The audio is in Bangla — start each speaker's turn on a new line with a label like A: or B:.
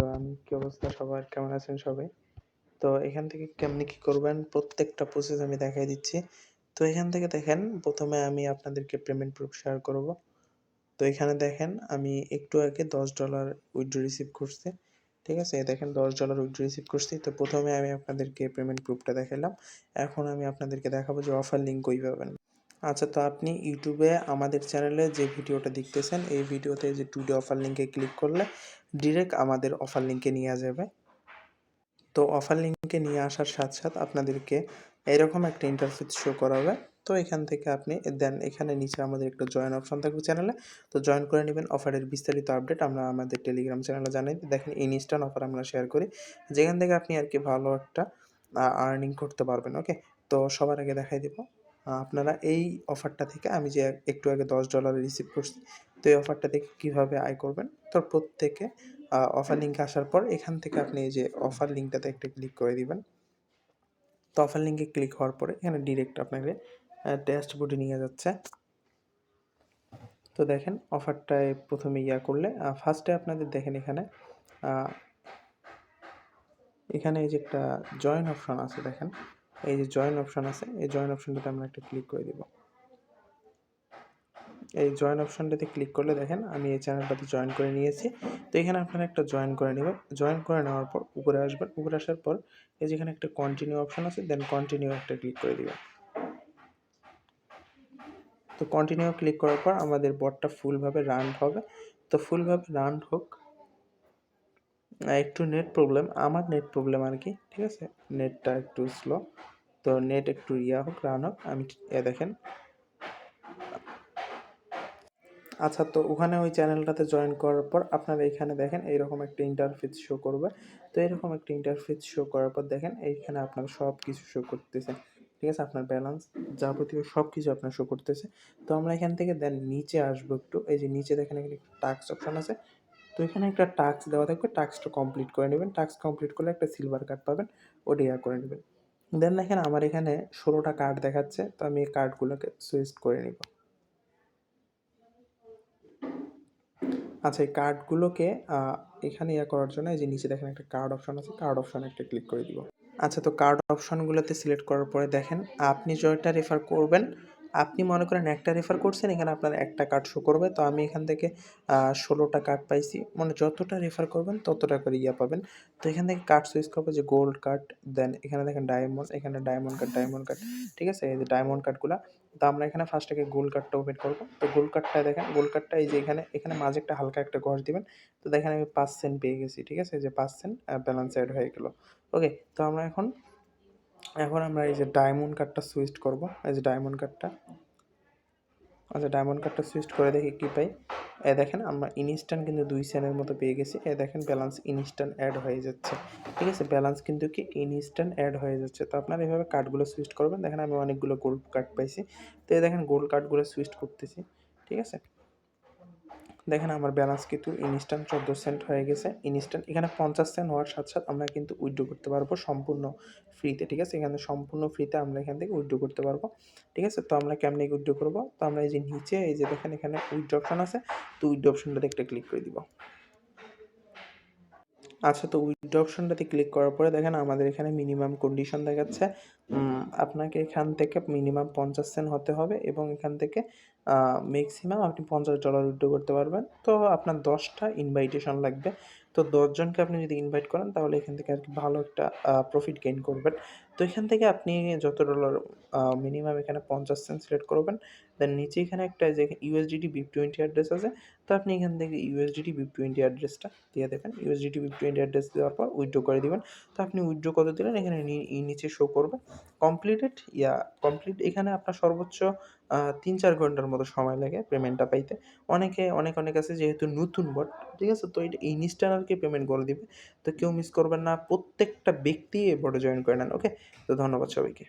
A: এভরিওয়ান কি অবস্থা? সবার কেমন আছেন সবাই? তো এখান থেকে কেমনি কি করবেন? প্রত্যেকটা প্রসেস আমি দেখাই দিচ্ছি। তো এখান থেকে দেখেন, প্রথমে আমি আপনাদেরকে পেমেন্ট প্রুফ শেয়ার করব। তো এখানে দেখেন, আমি একটু আগে দশ ডলার উইথড্র রিসিভ করছি। ঠিক আছে? দেখেন, দশ ডলার উইথড্র রিসিভ করছি। তো প্রথমে আমি আপনাদেরকে পেমেন্ট প্রুফটা দেখালাম এখন আমি আপনাদেরকে দেখাবো যে অফার লিঙ্ক কই পাবেন। আচ্ছা তো আপনি ইউটিউবে আমাদের চ্যানেলে যে ভিডিওটা দেখতেছেন, এই ভিডিওতে যে টুডে অফার লিঙ্কে ক্লিক করলে ডিরেক্ট আমাদের অফার লিঙ্কে নিয়ে যাবে। তো অফার লিঙ্কে নিয়ে আসার সাথে সাথে আপনাদেরকে এরকম একটা ইন্টারফেস শো করাবে। তো এখান থেকে আপনি দেন এখানে নিচে আমাদের একটা জয়েন অপশন থাকবে চ্যানেলে। তো জয়েন করে নেবেন অফারের বিস্তারিত আপডেট আমরা আমাদের টেলিগ্রাম চ্যানেলে জানাই। দেখেন ইনস্ট্যান্ট অফার আমরা শেয়ার করি। যেখান থেকে আপনি আর কি ভালো একটা আর্নিং করতে পারবেন ওকে তো সবার আগে দেখাই দেবো। আপনারা এই অফারটা থেকে আমি যে একটু আগে দশ ডলার রিসিভ করছি, তো এই অফারটা থেকে কীভাবে আয় করবেন? তো প্রত্যেকে অফার লিঙ্ক আসার পর এখান থেকে আপনি এই যে অফার লিঙ্কটাতে একটা ক্লিক করে দিবেন। তো অফার লিঙ্কে ক্লিক হওয়ার পরে এখানে ডিরেক্ট আপনাকে টেস্ট বোর্ডে নিয়ে যাচ্ছে। তো দেখেন অফারটায় প্রথমে ইয়া করলে ফার্স্টে আপনাদের দেখেন এখানে এখানে এই যে একটা জয়েন অপশন আছে দেখেন। এই যে জয়েন অপশন আছে, এই জয়েন অপশনটাতে আমরা একটা ক্লিক করে দিব। এই জয়েন অপশনটাতে ক্লিক করলে দেখেন, আমি এই চ্যানেলটাতে জয়েন করে নিয়েছি। তো এখানে আপনারা একটা জয়েন করে নেবেন। জয়েন করে নেওয়ার পর উপরে আসবেন। উপরে আসার পর এই যেখানে একটা কন্টিনিউ অপশন আছে দেন কন্টিনিউ একটা ক্লিক করে দিবেন। তো কন্টিনিউ ক্লিক করার পর আমাদের বটটা ফুলভাবে রান হবে। তো ফুলভাবে রান হোক, একটু নেট প্রবলেম আমার নেট প্রবলেম আর কি, ঠিক আছে? নেটটা একটু স্লো তো নেট একটু ইয়া হোক রান হোক, আমি দেখেন। আচ্ছা তো ওখানে ওই চ্যানেলটাতে জয়েন করার পর আপনারা এখানে দেখেন, এইরকম একটা ইন্টারফেস শো করবে। তো এরকম একটা ইন্টারফেস শো করার পর দেখেন, এইখানে আপনার সব কিছু শো করতেছে ঠিক আছে, আপনার ব্যালেন্স যাবতীয় সব কিছু আপনার শো করতেছে। তো আমরা এখান থেকে দেন নিচে আসব একটু। এই যে নিচে দেখেন, এখানে টাক্স অপশন আছে। তো এখানে একটা টাস্ক দেওয়া থাকবে টাস্কটা কমপ্লিট করে নেবেন। টাস্ক কমপ্লিট করলে একটা সিলভার কার্ড পাবেন, ওটা ইয়া করে নেবেন। দেন দেখেন আমার এখানে ষোলোটা কার্ড দেখাচ্ছে, তো আমি এই কার্ডগুলোকে সুইচ করে নিব। আচ্ছা এই কার্ডগুলোকে এখানে ইয়া করার জন্য এই যে নিচে দেখেন একটা কার্ড অপশন আছে কার্ড অপশন একটা ক্লিক করে দিব। আচ্ছা তো কার্ড অপশনগুলোতে সিলেক্ট করার পরে দেখেন, আপনি জয়টা রেফার করবেন আপনি মনে করেন একটা রেফার করছেন, এখানে আপনার একটা কার্ড শো করবে। তো আমি এখান থেকে ষোলোটা কার্ড পাইছি। মানে যতটা রেফার করবেন, ততটা করে ইয়া পাবেন। তো এখান থেকে কার্ড সুইচ করব যে গোল্ড কার্ড দেন এখানে দেখেন ডায়মন্ড এখানে ডায়মন্ড কার্ড ডায়মন্ড কার্ড ঠিক আছে? এই যে ডায়মন্ড কার্ডগুলো তো আমরা এখানে ফার্স্ট থেকে গোল কার্ডটা ওপেন করব। তো গোল কার্ডটা দেখেন গোল কার্ডটা এই যে এখানে এখানে মাঝে একটা হালকা একটা ঘর দিবেন। তো দেখেন আমি পাঁচ সেন্ট পেয়ে গেছি, ঠিক আছে? যে পাঁচ সেন্ট ব্যালেন্স অ্যাড হয়ে গেলো। ওকে তো আমরা এখন এখন আমরা এই যে ডায়মন্ড কার্ডটা সুইচ করব। এই যে ডায়মন্ড কার্ডটা আচ্ছা ডায়মন্ড কার্ডটা সুইচ করে দেখি কী পাই। এ দেখেন, আমরা ইনস্ট্যান্ট কিন্তু দুই সেনের মতো পেয়ে গেছি। এ দেখেন ব্যালেন্স ইনস্ট্যান্ট অ্যাড হয়ে যাচ্ছে। ঠিক আছে ব্যালেন্স কিন্তু কি ইনস্ট্যান্ট অ্যাড হয়ে যাচ্ছে। তো আপনারা এইভাবে কার্ডগুলো সুইচ করবেন। দেখেন, আমি অনেকগুলো গোল্ড কার্ড পাইছি। তো এই দেখেন গোল্ড কার্ডগুলো সুইচ করতেছি। ঠিক আছে? দেখেন আমার ব্যালেন্স কিন্তু ইনস্ট্যান্ট চোদ্দ সেন্ট হয়ে গেছে। ইনস্ট্যান্ট এখানে পঞ্চাশ সেন্ট হওয়ার সাথে সাথে আমরা কিন্তু উইড্রো করতে পারব সম্পূর্ণ ফ্রিতে ঠিক আছে? এখানে সম্পূর্ণ ফ্রিতে আমরা এখান থেকে উইড্রো করতে পারব, ঠিক আছে? তো আমরা কেমনি উইড্রো করব? তো আমরা এই যে নিচে, এই যে দেখেন এখানে উইড্রো অপশান আছে, তো উইড্রো অপশানটাতে একটা ক্লিক করে দিব। আচ্ছা তো উইথড্র অপশনটাতে ক্লিক করার পরে দেখেন আমাদের এখানে মিনিমাম কন্ডিশন দেখাচ্ছে। আপনাকে এখান থেকে মিনিমাম পঞ্চাশ সেন্ট হতে হবে এবং এখান থেকে ম্যাক্সিমাম আপনি পঞ্চাশ ডলার উইথড্র করতে পারবেন। তো আপনার দশটা ইনভাইটেশন লাগবে। তো দশজনকে আপনি যদি ইনভাইট করেন, তাহলে এখান থেকে আর কি ভালো একটা প্রফিট গেইন করবেন। তো এখান থেকে আপনি যত ডলার মিনিমাম এখানে পঞ্চাশ সেন্ট সিলেক্ট করবেন দেন নিচে এখানে একটা যে ইউএসডিটি বিপ টোয়েন্টি অ্যাড্রেস আছে, তো আপনি এখান থেকে ইউএসডিটি বিপ টোয়েন্টি অ্যাড্রেসটা দিয়ে দেবেন। ইউএসডিটি বিপ টোয়েন্টি অ্যাড্রেস দেওয়ার পর উইথড্র করে দেবেন। তো আপনি উইথড্র কত দিলেন? এখানে নিচে শো করবে। কমপ্লিটেড ইয়া কমপ্লিট এখানে আপনার সর্বোচ্চ তিন চার ঘণ্টার মতো সময় লাগে পেমেন্টটা পাইতে। অনেকে, অনেক অনেক আছে যেহেতু নতুন বট ঠিক আছে? তো এটা কি পেমেন্ট করে দিবে। তো কেউ মিস করবেন না, প্রত্যেকটা ব্যক্তি এই বটে জয়েন করে নেন ওকে তো ধন্যবাদ সবাইকে।